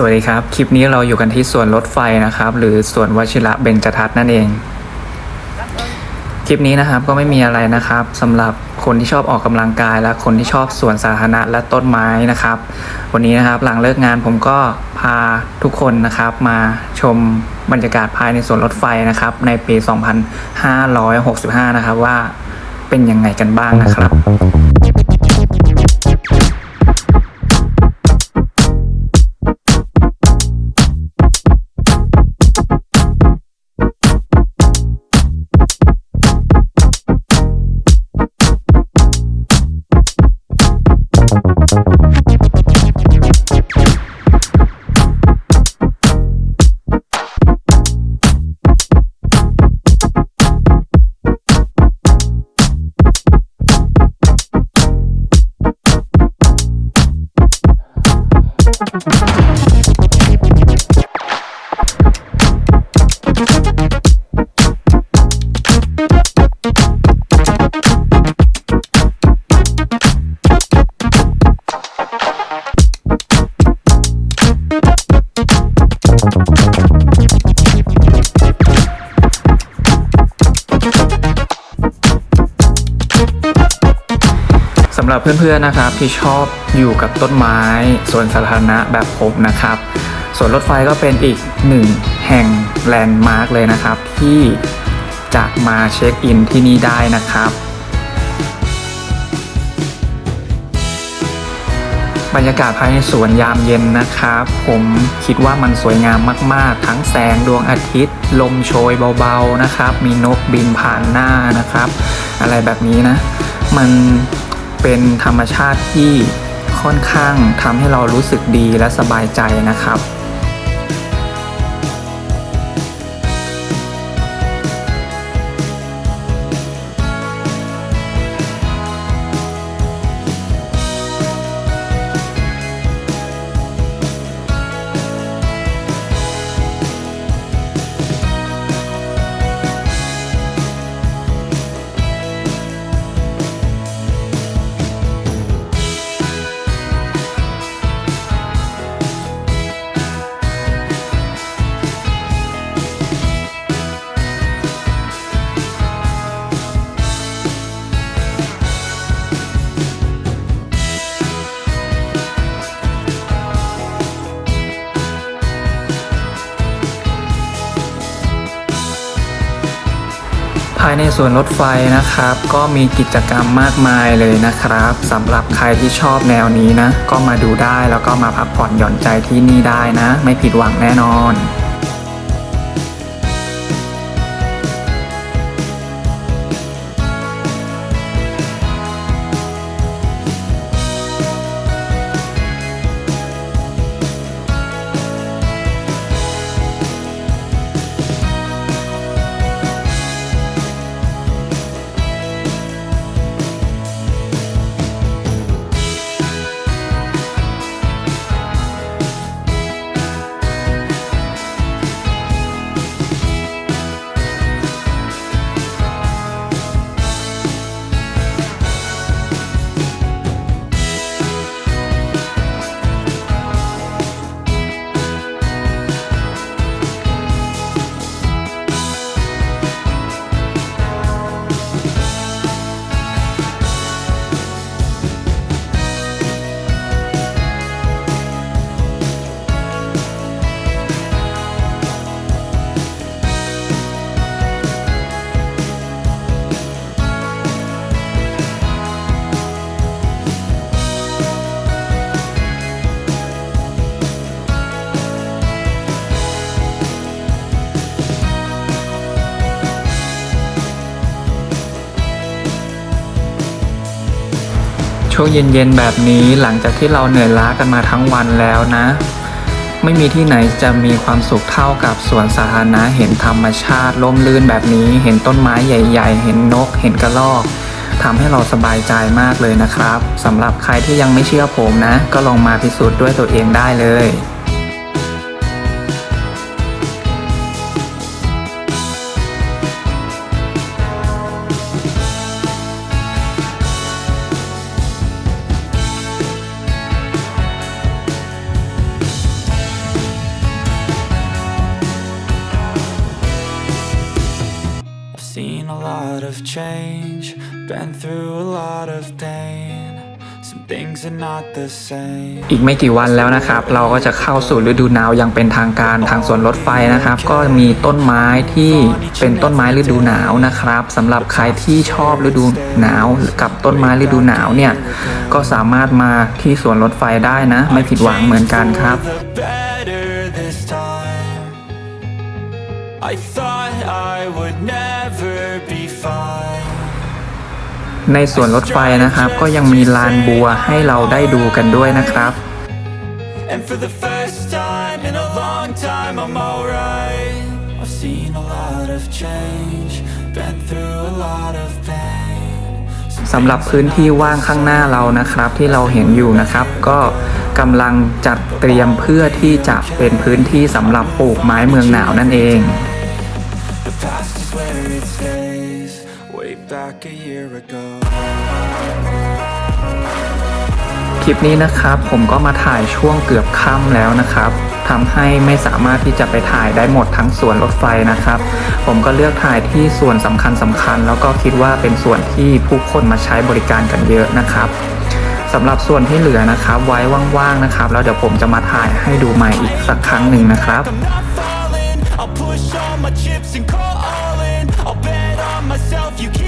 สวัสดีครับ คลิปนี้เราอยู่กันที่สวนรถไฟนะครับ หรือสวนวชิระเบญจทัศน์นั่นเอง คลิปนี้นะครับก็ไม่มีอะไรนะครับสำหรับคนที่ชอบออกกำลังกาย และคนที่ชอบสวนสาธารณะและต้นไม้นะครับ วันนี้นะครับหลังเลิกงานผมก็พาทุกคนนะครับ มาชมบรรยากาศภายในสวนรถไฟนะครับ ในปี 2565 นะครับว่าเป็นยังไงกันบ้างนะครับำหรับเพื่อนๆนะครับที่ชอบอยู่กับต้นไม้สวนสาธารณะแบบผมนะครับสวนรถไฟก็เป็นอีกหนึ่งแห่งแลนด์มาร์กเลยนะครับ ที่จะมาเช็คอินที่นี่ได้นะครับ บรรยากาศภายในสวนยามเย็นนะครับ ผมคิดว่ามันสวยงามมาก ๆ ทั้งแสงดวงอาทิตย์ ลมโชยเบา ๆ นะครับ มีนกบินผ่านหน้านะครับ อะไรแบบนี้นะ มัน เป็นธรรมชาติที่ค่อนข้างทำให้เรารู้สึกดีและสบายใจนะครับายในส่วนรถไฟนะครับ ก็มีกิจกรรมมากมายเลยนะครับสำหรับใครที่ชอบแนวนี้นะ ก็มาดูได้แล้วก็มาพักผ่อนหย่อนใจที่นี่ได้นะ ไม่ผิดหวังแน่นอน ช่วงเย็นๆแบบนี้หลังจากที่เราเหนื่อยล้ากันมาทั้งวันแล้วนะ ไม่มีที่ไหนจะมีความสุขเท่ากับสวนสาธารณะเห็นธรรมชาติล่มลื่นแบบนี้ เห็นต้นไม้ใหญ่ ๆ เห็นนก เห็นกระรอกทำให้เราสบายใจมากเลยนะครับสำหรับใครที่ยังไม่เชื่อผมนะ ก็ลองมาพิสูจน์ด้วยตัวเองได้เลย lot of change, been through a lot of pain. Some things are not the same. อีกไม่กี่วันแล้วนะครับ เราก็จะเข้าสู่ฤดูหนาวอย่างเป็นทางการทางสวนรถไฟนะครับ ก็มีต้นไม้ที่เป็นต้นไม้ฤดูหนาวนะครับสำหรับใครที่ชอบฤดูหนาวกับต้นไม้ฤดูหนาวเนี่ย ก็สามารถมาที่สวนรถไฟได้นะ ไม่ผิดหวังเหมือนกันครับ For the better this time. I thought I would never ในสวนรถไฟนะครับ ก็ยังมีลานบัวให้เราได้ดูกันด้วยนะครับ And for the first time in a long time, I'm alright. I've seen a lot of change, been through a lot of pain. สำหรับพื้นที่ว่างข้างหน้าเรานะครับ ที่เราเห็นอยู่นะครับ ก็กำลังจัดเตรียมเพื่อที่จะเป็นพื้นที่สำหรับปลูกไม้เมืองหนาวนั่นเอง The past is where it stays, way back a year ago. คลิปนี้นะครับผมก็มาถ่ายช่วงเกือบค่ำแล้วนะครับทำให้ไม่สามารถที่จะไปถ่ายได้หมดทั้งส่วนรถไฟนะครับ ผมก็เลือกถ่ายที่ส่วนสำคัญสำคัญ แล้วก็คิดว่าเป็นส่วนที่ผู้คนมาใช้บริการกันเยอะนะครับสำหรับส่วนที่เหลือนะครับ ไว้ว่างๆนะครับ แล้วเดี๋ยวผมจะมาถ่ายให้ดูใหม่อีกสักครั้งหนึ่งนะครับ I'm not falling, I'll push all my chips and call all in. I'll bet on myself, you keep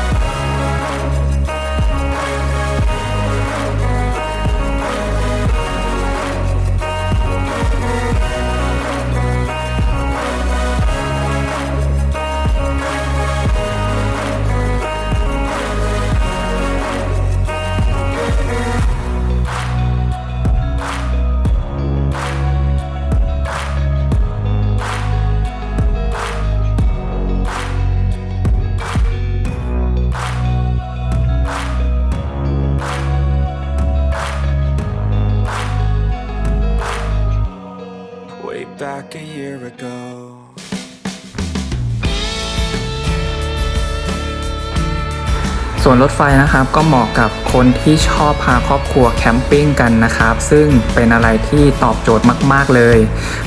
ส่วนรถไฟนะครับก็เหมาะกับคนที่ชอบพาครอบครัวแคมปิ้งกันนะครับ ซึ่งเป็นอะไรที่ตอบโจทย์มาก ๆเลย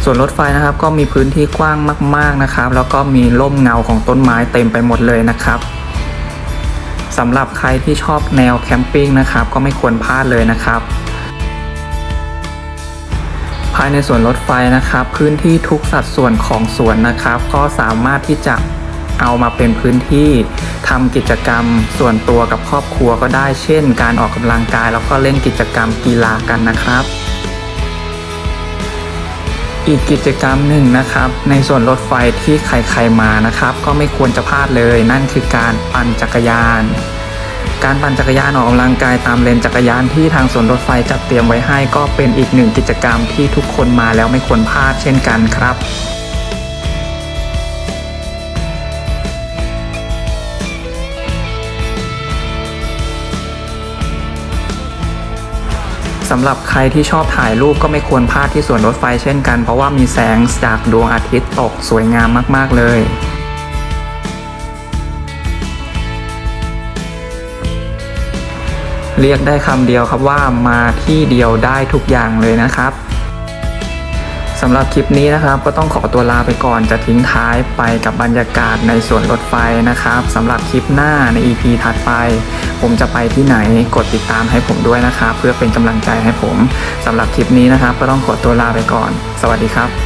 ส่วนรถไฟนะครับก็มีพื้นที่กว้างมาก ๆนะครับ แล้วก็มีร่มเงาของต้นไม้เต็มไปหมดเลยนะครับสำหรับใครที่ชอบแนวแคมปิ้งนะครับก็ไม่ควรพลาดเลยนะครับภายในสวนรถไฟนะครับ พื้นที่ทุกสัดส่วนของสวนนะครับ ก็สามารถที่จะ เอามาเป็นพื้นที่ทำกิจกรรมส่วนตัวกับครอบครัวก็ได้ เช่น การออกกำลังกายแล้วก็เล่นกิจกรรมกีฬากันนะครับอีกกิจกรรมหนึ่งนะครับ ในส่วนรถไฟที่ใครๆมานะครับ ก็ไม่ควรจะพลาดเลย นั่นคือการปั่นจักรยาน การปั่นจักรยานออกกำลังกายตามเลนจักรยานที่ทางสวนรถไฟจัดเตรียมไว้ให้ ก็เป็นอีกหนึ่งกิจกรรมที่ทุกคนมาแล้วไม่ควรพลาดเช่นกันครับ สำหรับใครที่ชอบถ่ายรูปก็ไม่ควรพลาดที่สวนรถไฟเช่นกัน เพราะว่ามีแสงจากดวงอาทิตย์ตกสวยงามมาก ๆ เลยเรียกได้คำเดียวครับว่ามาที่เดียวได้ทุกอย่างเลยนะครับ สำหรับคลิปนี้นะครับ ก็ต้องขอตัวลาไปก่อนจะทิ้งท้ายไปกับบรรยากาศในสวนรถไฟนะครับสำหรับคลิปหน้าใน EP ถัดไป ผมจะไปที่ไหนกดติดตามให้ผมด้วยนะครับ เพื่อเป็นกำลังใจให้ผมสำหรับคลิปนี้นะครับ ก็ต้องขอตัวลาไปก่อน สวัสดีครับ